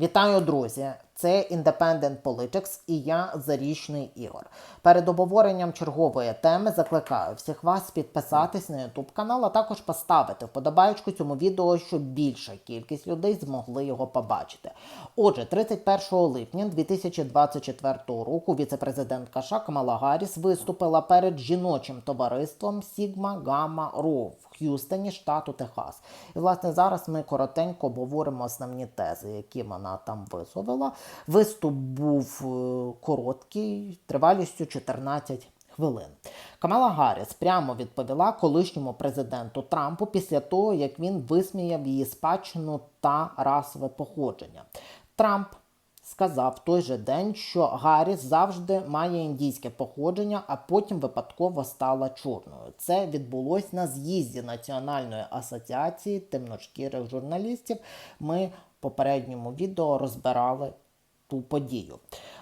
Вітаю, друзі! Це Independent Politics і я Зарічний Ігор. Перед обговоренням чергової теми закликаю всіх вас підписатись на YouTube канал, а також поставити вподобайку цьому відео, щоб більша кількість людей змогли його побачити. Отже, 31 липня 2024 року віцепрезидентка США Камала Гарріс виступила перед жіночим товариством Sigma Gamma Rho в Х'юстоні, штату Техас. І власне зараз ми коротенько обговоримо основні тези, які вона там висловила. Виступ був е, короткий, тривалістю 14 хвилин. Камала Гарріс прямо відповіла колишньому президенту Трампу після того, як він висміяв її спадщину та расове походження. Трамп сказав той же день, що Гаррі завжди має індійське походження, а потім випадково стала чорною. Це відбулось на з'їзді Національної асоціації темношкірих журналістів. Ми в попередньому відео розбирали ту подію.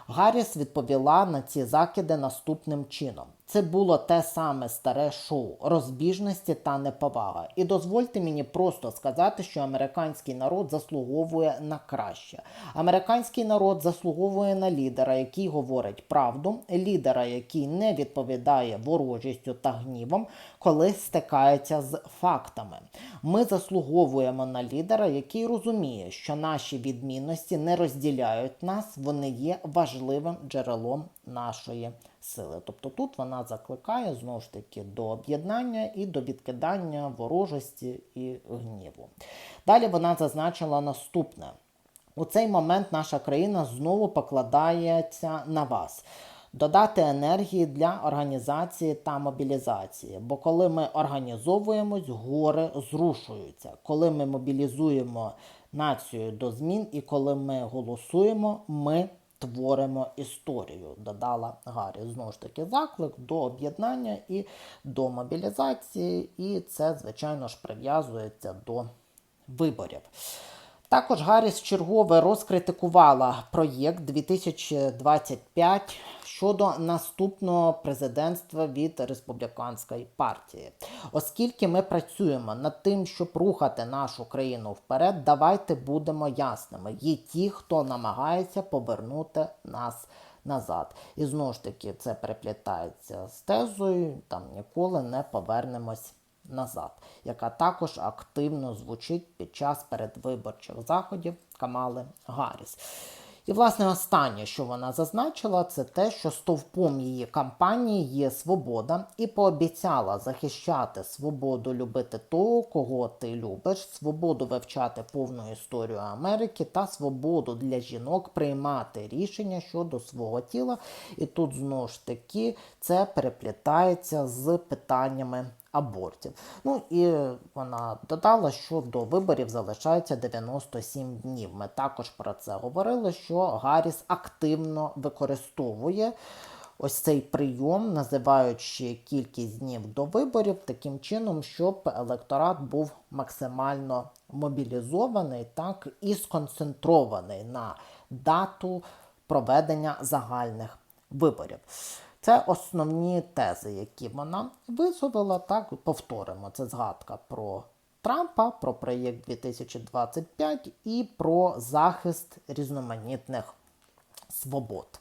Гарріс відповіла на ці закиди наступним чином. Це було те саме старе шоу розбіжності та неповага. І дозвольте мені просто сказати, що американський народ заслуговує на краще. Американський народ заслуговує на лідера, який говорить правду, лідера, який не відповідає ворожістю та гнівом, коли стикається з фактами. Ми заслуговуємо на лідера, який розуміє, що наші відмінності не розділяють нас, вони є важливим джерелом нашої сили. Тобто тут вона закликає знову ж таки до об'єднання і до відкидання ворожості і гніву. Далі вона зазначила наступне: у цей момент наша країна знову покладається на вас. Додати енергії для організації та мобілізації. Бо коли ми організовуємось, гори зрушуються. Коли ми мобілізуємо націю до змін і коли ми голосуємо, ми творимо історію, додала Гаррі. Знову ж таки, заклик до об'єднання і до мобілізації, і це, звичайно ж, прив'язується до виборів. Також Гарріс чергове розкритикувала проєкт 2025 щодо наступного президентства від республіканської партії. Оскільки ми працюємо над тим, щоб рухати нашу країну вперед, давайте будемо ясними. Є ті, хто намагається повернути нас. Назад. І знову ж таки це переплітається з тезою, там ніколи не повернемось назад, яка також активно звучить під час передвиборчих заходів Камали Гарріс. І, власне, останнє, що вона зазначила, це те, що стовпом її кампанії є свобода, і пообіцяла захищати свободу любити того, кого ти любиш, свободу вивчати повну історію Америки та свободу для жінок приймати рішення щодо свого тіла. І тут знову ж таки це переплітається з питаннями абортів. Ну і вона додала, що до виборів залишається 97 днів. Ми також про це говорили, що Гарріс активно використовує. Ось цей прийом, називаючи кількість днів до виборів, таким чином, щоб електорат був максимально мобілізований, так і сконцентрований на дату проведення загальних виборів. Це основні тези, які вона висловила. Так, повторимо. Це згадка про Трампа, про проєкт 2025 і про захист різноманітних свобод.